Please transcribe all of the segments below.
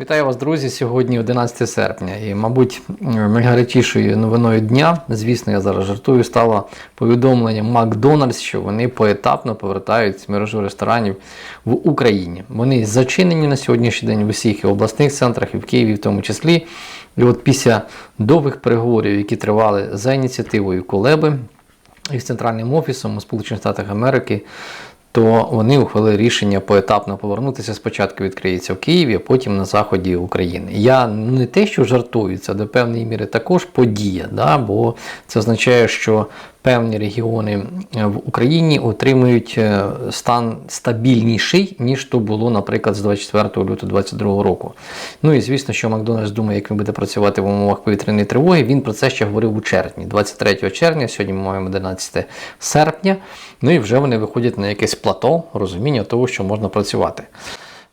Вітаю вас, друзі! Сьогодні 11 серпня. І, мабуть, найгарячішою новиною дня, звісно, я зараз жартую, стало повідомлення Макдональдс, що вони поетапно повертають мережу ресторанів в Україні. Вони зачинені на сьогоднішній день в усіх і обласних центрах, і в Києві, в тому числі. І от після довгих переговорів, які тривали за ініціативою Колеби із центральним офісом у Сполучених Штатах Америки, то вони ухвалили рішення поетапно повернутися. Спочатку відкриється в Києві, а потім на заході України. Я не те, що жартую, це до певної міри також подія, да? бо це означає, що певні регіони в Україні отримують е, стан стабільніший, ніж то було, наприклад, з 24 лютого 2022 року. Ну і звісно, що Макдональдс думає, як він буде працювати в умовах повітряної тривоги. Він про це ще говорив у червні, 23 червня, сьогодні ми маємо 11 серпня. Ну і вже вони виходять на якесь плато розуміння того, що можна працювати.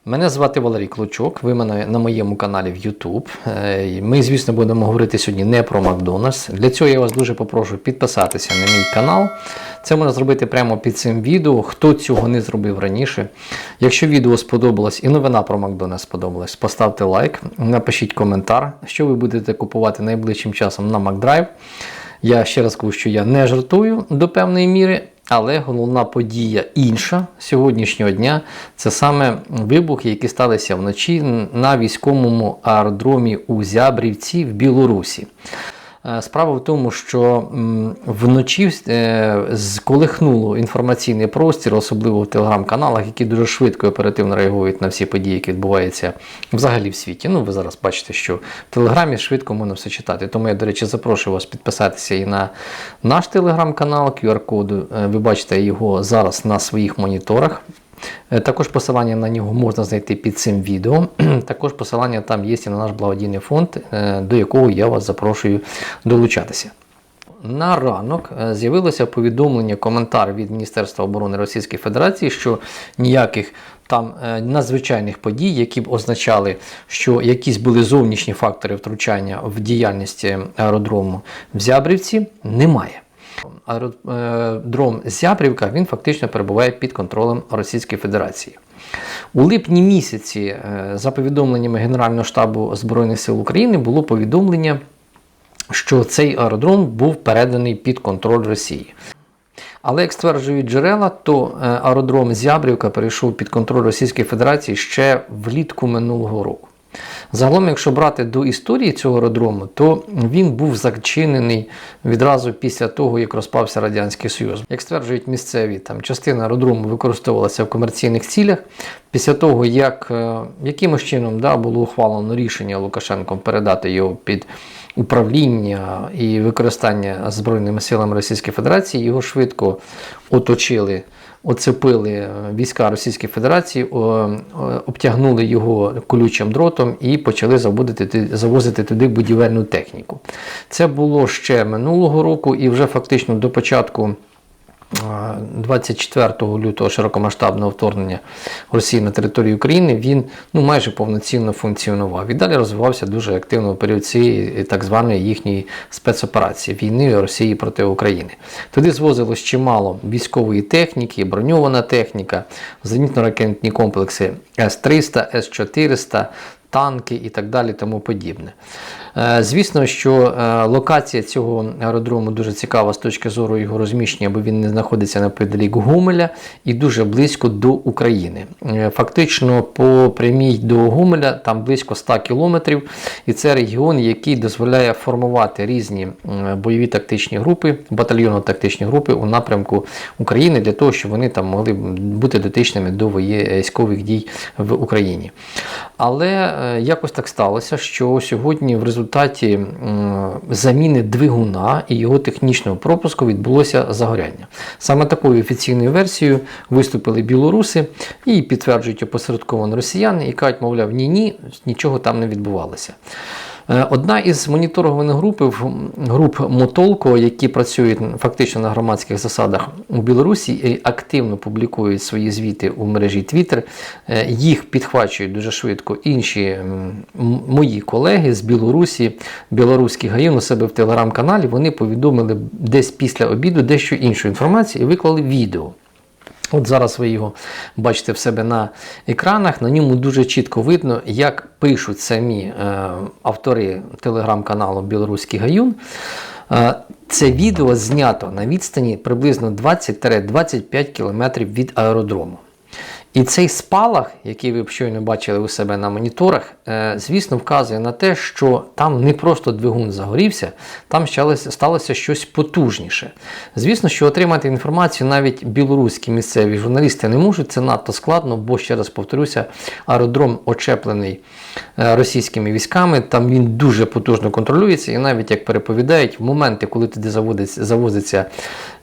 Мене звати Валерій Клочок, ви мене на моєму каналі в YouTube. Е, Ми, звісно, будемо говорити сьогодні не про Макдональдс. Для цього я вас дуже попрошу підписатися на мій канал. Це можна зробити прямо під цим відео, хто цього не зробив раніше. Якщо відео сподобалось і новина про Макдональдс сподобалась, поставте лайк, напишіть коментар, що ви будете купувати найближчим часом на Макдрайв. Я ще раз кажу, що я не жартую до певної міри. Але головна подія інша сьогоднішнього дня це саме вибухи, які сталися вночі на військовому аеродромі у Зябрівці в Білорусі. Е, Справа в тому, що вночі е, сколихнуло інформаційний простір, особливо в телеграм-каналах, які дуже швидко і оперативно реагують на всі події, які відбуваються взагалі в світі. Ну, ви зараз бачите, що в телеграмі швидко можна все читати. Тому я, до речі, запрошую вас підписатися і на наш телеграм-канал, QR-коду. Е, Ви бачите його зараз на своїх моніторах. Е, Також посилання на нього можна знайти під цим відео. Також посилання там є і на наш благодійний фонд, е, до якого я вас запрошую долучатися. На ранок е, з'явилося повідомлення, коментар від Міністерства оборони Російської Федерації, що ніяких там надзвичайних подій, які б означали, що якісь були зовнішні фактори втручання в діяльність аеродрому в Зябрівці, немає. Аеродром Зябрівка він фактично перебуває під контролем Російської Федерації. У липні місяці, е, за повідомленнями Генерального штабу Збройних сил України, було повідомлення, що цей аеродром був переданий під контроль Росії. Але як стверджують джерела, то е, аеродром Зябрівка перейшов під контроль Російської Федерації ще влітку минулого року. Загалом, якщо брати до історії цього аеродрому, то він був зачинений відразу після того, як розпався Радянський Союз. Як стверджують місцеві, там частина аеродрому використовувалася в комерційних цілях. Після того, як е, якимось чином да, було ухвалено рішення Лукашенком передати його під управління і використання Збройними силами Російської Федерації, його швидко оточили оцепили війська Російської Федерації, о, обтягнули його колючим дротом і почали заводити, завозити туди будівельну техніку. Це було ще минулого року, і вже фактично до початку. 24 лютого широкомасштабного вторгнення Росії на територію України він ну, майже повноцінно функціонував. І далі розвивався дуже активно в період цієї так званої їхньої спецоперації війни Росії проти України. Туди звозилось чимало військової техніки, броньована техніка, зенітно-ракетні комплекси С-300, С-400. Танки і так далі, тому подібне. Е, Звісно, що е, локація цього аеродрому дуже цікава з точки зору його розміщення, бо він не знаходиться неподалік Гомеля і дуже близько до України. Е, Фактично, по прямій до Гомеля там близько 100 кілометрів, і це регіон, який дозволяє формувати різні бойові тактичні групи, батальйонно-тактичні групи у напрямку України для того, щоб вони там могли бути дотичними до військових дій в Україні. Але якось так сталося, що сьогодні в результаті м, заміни двигуна і його технічного пропуску відбулося загоряння. Саме такою офіційною версією виступили білоруси і підтверджують опосередковано росіяни і кажуть, мовляв, ні-ні, нічого там не відбувалося. Е, Одна із моніторованих груп, груп Мотолко, які працюють фактично на громадських засадах у Білорусі і активно публікують свої звіти у мережі Twitter, е, їх підхвачують дуже швидко інші мої колеги з Білорусі, білоруський гаїн у себе в телеграм-каналі. Вони повідомили десь після обіду дещо іншу інформацію і виклали відео. От зараз ви його бачите в себе на екранах. На ньому дуже чітко видно, як пишуть самі е, автори телеграм-каналу Білоруський Гаюн. Е, це відео знято на відстані приблизно 20-25 км від аеродрому. І цей спалах, який ви щойно бачили у себе на моніторах, е, звісно, вказує на те, що там не просто двигун загорівся, там сталося, щось потужніше. Звісно, що отримати інформацію навіть білоруські місцеві журналісти не можуть, це надто складно, бо ще раз повторюся, аеродром очеплений е, російськими військами, там він дуже потужно контролюється, і навіть як переповідають, в моменти, коли туди завозиться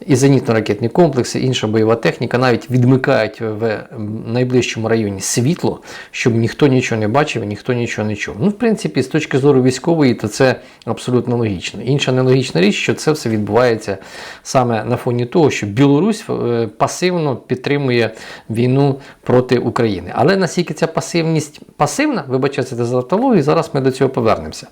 і зенітно-ракетні комплекси, інша бойова техніка, навіть відмикають в найближчому районі світло, щоб ніхто нічого не бачив ніхто нічого не чув. Ну, в принципі, з точки зору військової, то це абсолютно логічно. Інша нелогічна річ, що це все відбувається саме на фоні того, що Білорусь е, пасивно підтримує війну проти України. Але наскільки ця пасивність пасивна, вибачайте за автологію, зараз ми до цього повернемося.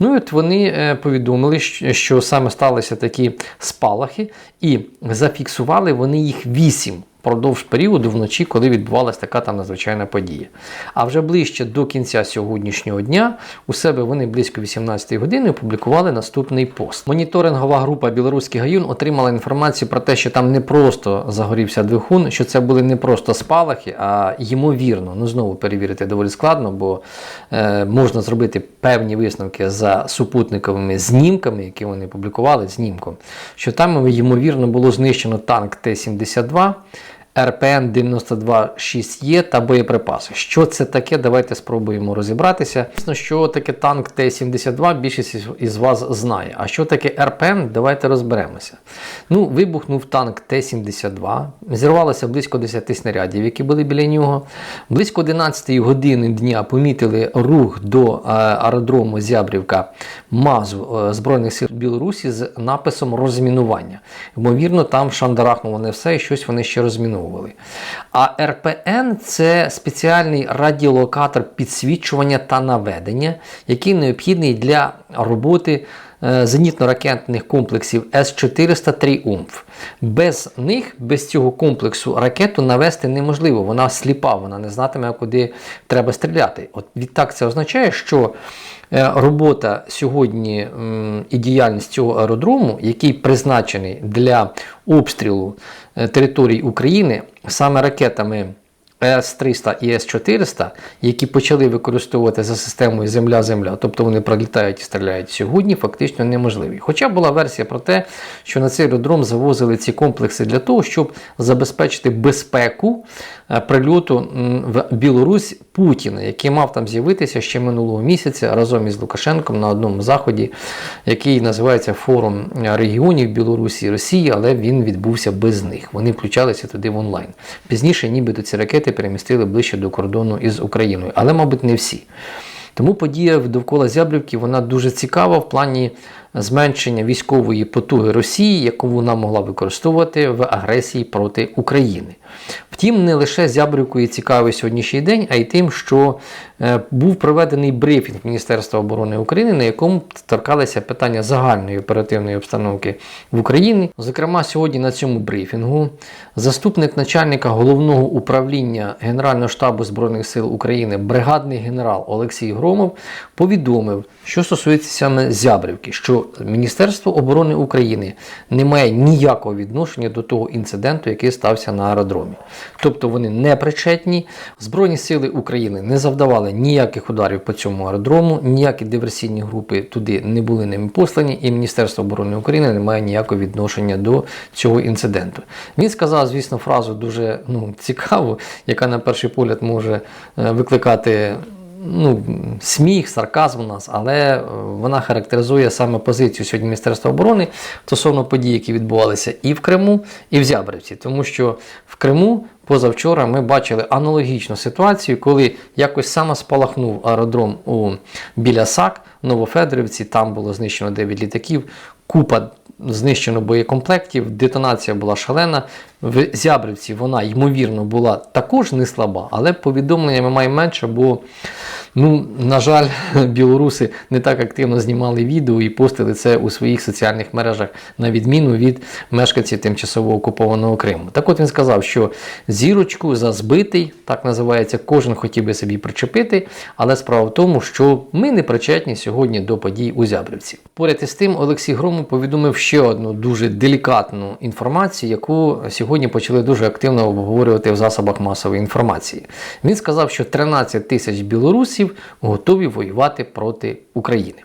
Ну і от вони е, повідомили, що саме сталися такі спалахи, і зафіксували вони їх вісім впродовж періоду вночі, коли відбувалася така там надзвичайна подія. А вже ближче до кінця сьогоднішнього дня у себе вони близько 18 години опублікували наступний пост. Моніторингова група Білоруський гаюн отримала інформацію про те, що там не просто загорівся двигун, що це були не просто спалахи, а ймовірно, ну знову перевірити доволі складно, бо е, можна зробити певні висновки за супутниковими знімками, які вони публікували знімком, що там ймовірно було знищено танк Т-72. РПН 926Е та боєприпаси. Що це таке? Давайте спробуємо розібратися. Звісно, що таке танк Т-72, більшість із вас знає. А що таке РПН? Давайте розберемося. Ну, Вибухнув танк Т-72, зірвалося близько 10 снарядів, які були біля нього. Близько 11 години дня помітили рух до е, аеродрому Зябрівка МАЗу е, Збройних сил Білорусі з написом розмінування. Ймовірно, там шандарахнуло не все і щось вони ще розмінували. А РПН це спеціальний радіолокатор підсвічування та наведення, який необхідний для роботи зенітно-ракетних комплексів С-400 Тріумф. Без них, без цього комплексу ракету навести неможливо. Вона сліпа, вона не знатиме, куди треба стріляти. От відтак це означає, що е, робота сьогодні і діяльність цього аеродрому, який призначений для обстрілу е, територій України саме ракетами С-300 і С-400, які почали використовувати за системою Земля-Земля, тобто вони пролітають і стріляють сьогодні, фактично неможливі. Хоча була версія про те, що на цей аеродром завозили ці комплекси для того, щоб забезпечити безпеку е, прильоту в Білорусь Путіна, який мав там з'явитися ще минулого місяця разом із Лукашенком на одному заході, який називається Форум регіонів Білорусі і Росії, але він відбувся без них. Вони включалися туди в онлайн. Пізніше, нібито ці ракети перемістили ближче до кордону із Україною, але, мабуть, не всі. Тому подія довкола Зябрівки вона дуже цікава в плані зменшення військової потуги Росії, яку вона могла використовувати в агресії проти України. Втім, не лише Зябрівкою цікавий сьогоднішній день, а й тим, що е, був проведений брифінг Міністерства оборони України, на якому торкалися питання загальної оперативної обстановки в Україні. Зокрема, сьогодні на цьому брифінгу заступник начальника головного управління Генерального штабу Збройних сил України, бригадний генерал Олексій Громов, повідомив, що стосується саме Зябрівки, що Міністерство оборони України не має ніякого відношення до того інциденту, який стався на аеродромі. Тобто вони не причетні. Збройні сили України не завдавали ніяких ударів по цьому аеродрому, ніякі диверсійні групи туди не були ними послані, і Міністерство оборони України не має ніякого відношення до цього інциденту. Він сказав, звісно, фразу дуже ну, цікаву, яка на перший погляд може е, викликати ну, сміх, сарказм у нас, але е, вона характеризує саме позицію сьогодні Міністерства оборони стосовно подій, які відбувалися і в Криму, і в Зябрівці. Тому що в Криму позавчора ми бачили аналогічну ситуацію, коли якось саме спалахнув аеродром у біля САК, Новофедорівці, там було знищено 9 літаків. Купа знищено боєкомплектів, детонація була шалена. В Зябрівці вона, ймовірно, була також не слаба, але повідомлення ми маємо менше, бо, ну, на жаль, білоруси не так активно знімали відео і постили це у своїх соціальних мережах, на відміну від мешканців тимчасово окупованого Криму. Так от він сказав, що зірочку за збитий, так називається, кожен хотів би собі причепити, але справа в тому, що ми не причетні сьогодні до подій у Зябрівці. Поряд із тим, Олексій Громов повідомив ще одну дуже делікатну інформацію, яку сьогодні почали дуже активно обговорювати в засобах масової інформації. Він сказав, що 13 тисяч білорусів готові воювати проти України.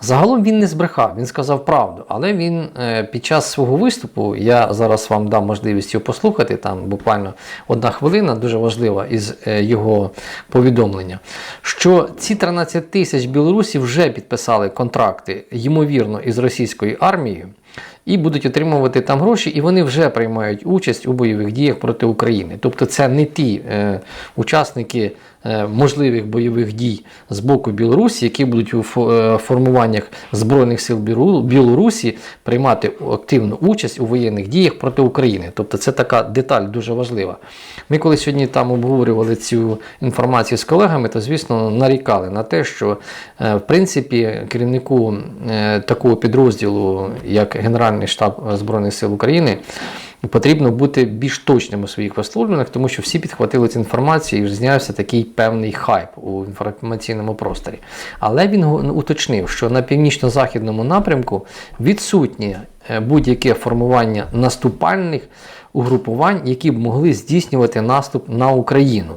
Загалом він не збрехав, він сказав правду, але він е, під час свого виступу, я зараз вам дам можливість його послухати, там буквально одна хвилина, дуже важлива із е, його повідомлення, що ці 13 тисяч білорусів вже підписали контракти, ймовірно, із російською армією. І будуть отримувати там гроші, і вони вже приймають участь у бойових діях проти України. Тобто це не ті е, учасники можливих бойових дій з боку Білорусі, які будуть у е, формуваннях Збройних сил Білорусі приймати активну участь у воєнних діях проти України. Тобто це така деталь дуже важлива. Ми коли сьогодні там обговорювали цю інформацію з колегами, то звісно нарікали на те, що е, в принципі керівнику е, такого підрозділу, як Генеральний штаб Збройних сил України, потрібно бути більш точним у своїх висловлюваннях, тому що всі підхватили цю інформацію і знявся такий певний хайп у інформаційному просторі. Але він го- уточнив, що на північно-західному напрямку відсутнє будь-яке формування наступальних угрупувань, які б могли здійснювати наступ на Україну.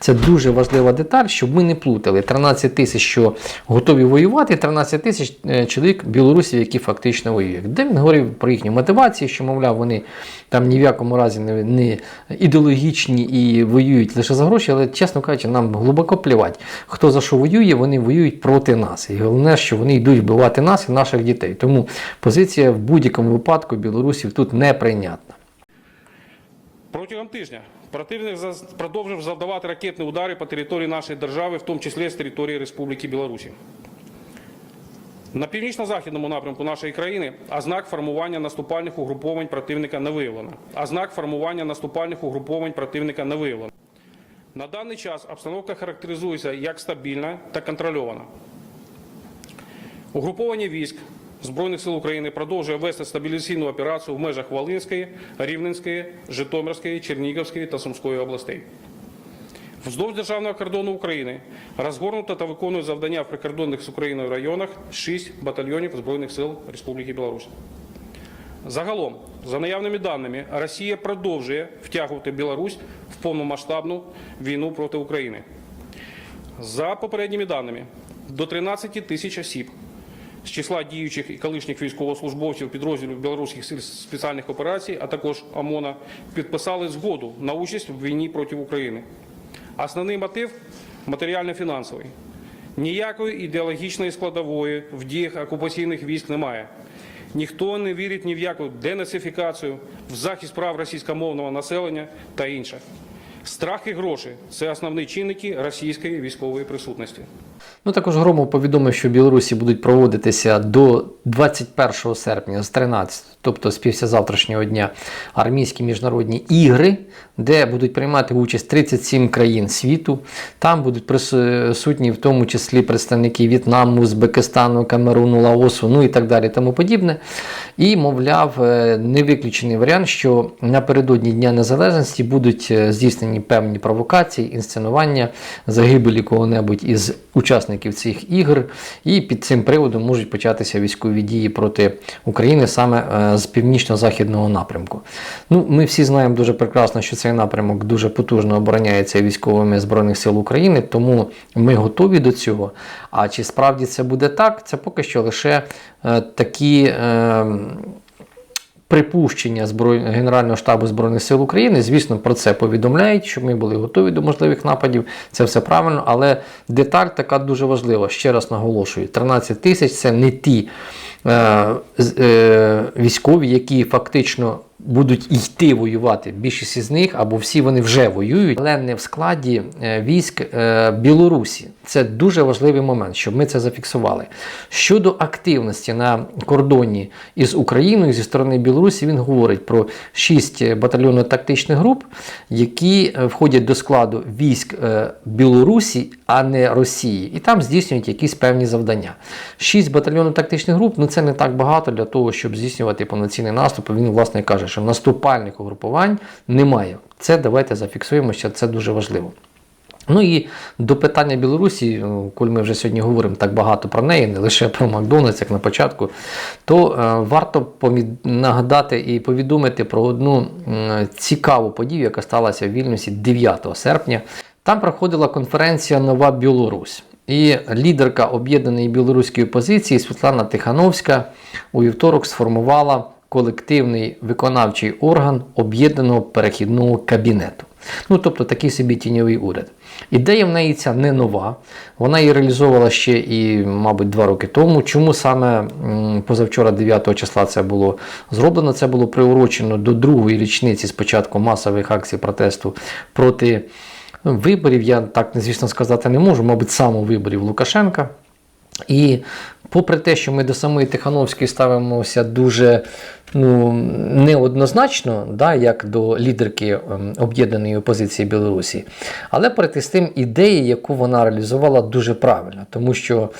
Це дуже важлива деталь, щоб ми не плутали 13 тисяч, що готові воювати, 13 тисяч е, чоловік білорусів, які фактично воюють. Де він говорив про їхню мотивацію, що, мовляв, вони там ні в якому разі не, не ідеологічні і воюють лише за гроші, але, чесно кажучи, нам глибоко плівать. Хто за що воює, вони воюють проти нас. І головне, що вони йдуть вбивати нас і наших дітей. Тому позиція в будь-якому випадку білорусів тут неприйнятна. Протягом тижня противник продовжив завдавати ракетні удари по території нашої держави, в тому числі з території Республіки Білорусі. На північно-західному напрямку нашої країни ознак формування наступальних угруповань противника не виявлено. Ознак формування наступальних угруповань противника не виявлено. На даний час обстановка характеризується як стабільна та контрольована. Угруповання військ Збройних сил України продовжує вести стабілізаційну операцію в межах Волинської, Рівненської, Житомирської, Чернігівської та Сумської областей. Вздовж державного кордону України розгорнуто та виконує завдання в прикордонних з Україною районах 6 батальйонів Збройних сил Республіки Білорусь. Загалом, за наявними даними, Росія продовжує втягувати Білорусь в повномасштабну війну проти України. За попередніми даними, до 13 тисяч осіб з числа діючих і колишніх військовослужбовців підрозділів білоруських сил спеціальних операцій, а також ОМОНа, підписали згоду на участь в війні проти України. Основний мотив матеріально-фінансовий. Ніякої ідеологічної складової в діях окупаційних військ немає. Ніхто не вірить ні в яку денацифікацію, в захист прав російськомовного населення та інше. Страх і гроші це основні чинники російської військової присутності. Ну також Громов повідомив, що в Білорусі будуть проводитися до 21 серпня з 13, тобто з післязавтрашнього дня, армійські міжнародні ігри, де будуть приймати участь 37 країн світу. Там будуть присутні в тому числі представники В'єтнаму, Узбекистану, Камеруну, Лаосу, ну і так далі, тому подібне. І, мовляв, е, не виключений варіант, що напередодні Дня Незалежності будуть е, здійснені певні провокації, інсценування, загибелі кого-небудь із учасників цих ігор, і під цим приводом можуть початися військові дії проти України саме е, з північно-західного напрямку. Ну, ми всі знаємо дуже прекрасно, що цей напрямок дуже потужно обороняється військовими збройних сил України, тому ми готові до цього. А чи справді це буде так? Це поки що лише е, такі. Припущення Зброй... Генерального штабу Збройних сил України, звісно, про це повідомляють, що ми були готові до можливих нападів. Це все правильно, але деталь така дуже важлива. Ще раз наголошую: 13 тисяч це не ті е, е, військові, які фактично будуть йти воювати. Більшість із них або всі вони вже воюють, але не в складі е, військ е, Білорусі. Це дуже важливий момент, щоб ми це зафіксували. Щодо активності на кордоні із Україною зі сторони Білорусі, він говорить про 6 батальйонно-тактичних груп, які е, входять до складу військ е, Білорусі, а не Росії, і там здійснюють якісь певні завдання. 6 батальйонно-тактичних груп ну це не так багато для того, щоб здійснювати повноцінний наступ. Він власне каже, наступальних угрупувань немає. Це давайте зафіксуємо, що це дуже важливо. Ну і до питання Білорусі, ну, коли ми вже сьогодні говоримо так багато про неї, не лише про Макдональдс, як на початку, то е, варто помі- нагадати і повідомити про одну м, цікаву подію, яка сталася в Вільнюсі 9 серпня. Там проходила конференція Нова Білорусь. І лідерка об'єднаної білоруської опозиції Світлана Тихановська у вівторок сформувала колективний виконавчий орган об'єднаного перехідного кабінету. Ну, тобто такий собі тіньовий уряд. Ідея в неї ця не нова. Вона її реалізовувала ще і, мабуть, два роки тому. Чому саме позавчора, 9 числа, це було зроблено? Це було приурочено до другої річниці спочатку масових акцій протесту проти ну, виборів. Я так, звісно, сказати не можу, мабуть, саме виборів Лукашенка. І попри те, що ми до самої Тихановської ставимося дуже ну, неоднозначно, да, як до лідерки ем, об'єднаної опозиції Білорусі, але перед тим ідеї, яку вона реалізувала, дуже правильно, тому що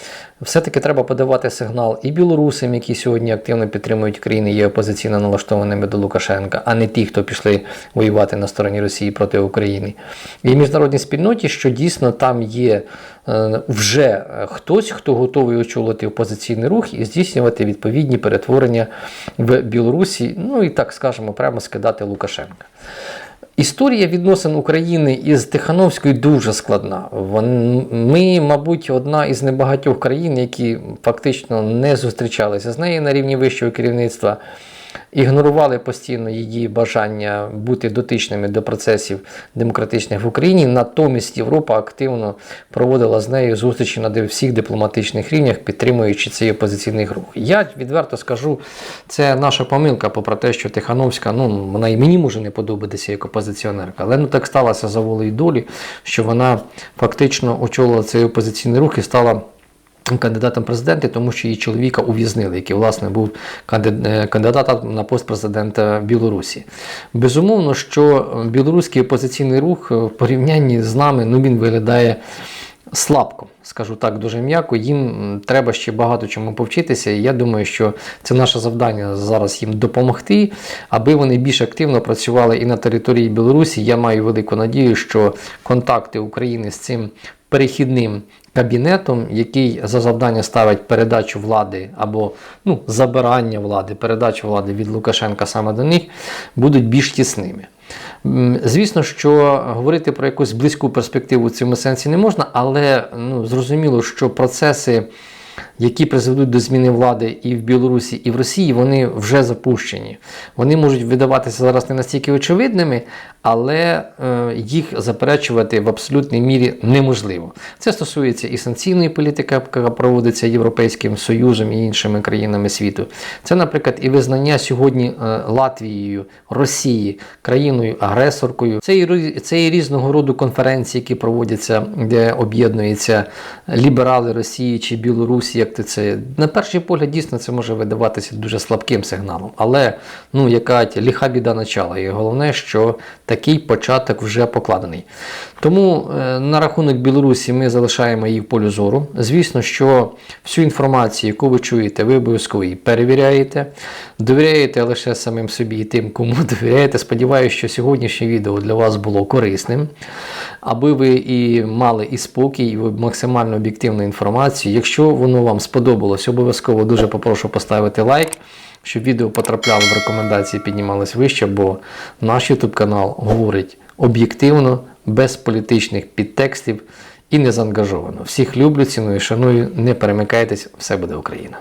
все-таки треба подавати сигнал і білорусам, які сьогодні активно підтримують країни, є опозиційно налаштованими до Лукашенка, а не ті, хто пішли воювати на стороні Росії проти України, і міжнародній спільноті, що дійсно там є е, вже е, хтось, хто готовий очолити опозиційний рух і здійснювати відповідні перетворення в Білорусі, ну і так скажемо, прямо скидати Лукашенка. Історія відносин України із Тихановською дуже складна. Ми, мабуть, одна із небагатьох країн, які фактично не зустрічалися з нею на рівні вищого керівництва, ігнорували постійно її бажання бути дотичними до процесів демократичних в Україні. Натомість Європа активно проводила з нею зустрічі на всіх дипломатичних рівнях, підтримуючи цей опозиційний рух. Я відверто скажу, це наша помилка, попри те, що Тихановська, ну вона і мені може не подобатися як опозиціонерка, але ну так сталося за волею долі, що вона фактично очолила цей опозиційний рух і стала. Кандидатом в президенти, тому що її чоловіка ув'язнили, який власне був е, кандидатом на пост президента Білорусі. Безумовно, що білоруський опозиційний рух в порівнянні з нами ну він виглядає слабко, скажу так дуже м'яко. Їм треба ще багато чому повчитися. І я думаю, що це наше завдання зараз їм допомогти, аби вони більш активно працювали і на території Білорусі. Я маю велику надію, що контакти України з цим перехідним кабінетом, який за завдання ставить передачу влади або ну, забирання влади, передачу влади від Лукашенка саме до них, будуть більш тісними. Звісно, що говорити про якусь близьку перспективу в цьому сенсі не можна, але ну, зрозуміло, що процеси, які призведуть до зміни влади і в Білорусі, і в Росії, вони вже запущені. Вони можуть видаватися зараз не настільки очевидними, але е, їх заперечувати в абсолютній мірі неможливо. Це стосується і санкційної політики, яка проводиться Європейським Союзом і іншими країнами світу. Це, наприклад, і визнання сьогодні е, Латвією, Росії країною-агресоркою. Це і, це і різного роду конференції, які проводяться, де об'єднуються ліберали Росії чи Білорусі. Як ти це на перший погляд дійсно це може видаватися дуже слабким сигналом, але ну яка ліха біда начала. І головне, що такий початок вже покладений. Тому е, на рахунок Білорусі ми залишаємо її в полю зору. Звісно, що всю інформацію, яку ви чуєте, ви обов'язково її перевіряєте, довіряєте лише самим собі і тим, кому довіряєте. Сподіваюся, що сьогоднішнє відео для вас було корисним, аби ви і мали і спокій, і максимально об'єктивну інформацію. Якщо воно вам сподобалось, обов'язково дуже попрошу поставити лайк. Щоб відео потрапляло в рекомендації, піднімалось вище, бо наш YouTube канал говорить об'єктивно, без політичних підтекстів і не заангажовано. Всіх люблю, ціную, шаную, не перемикайтесь, все буде Україна.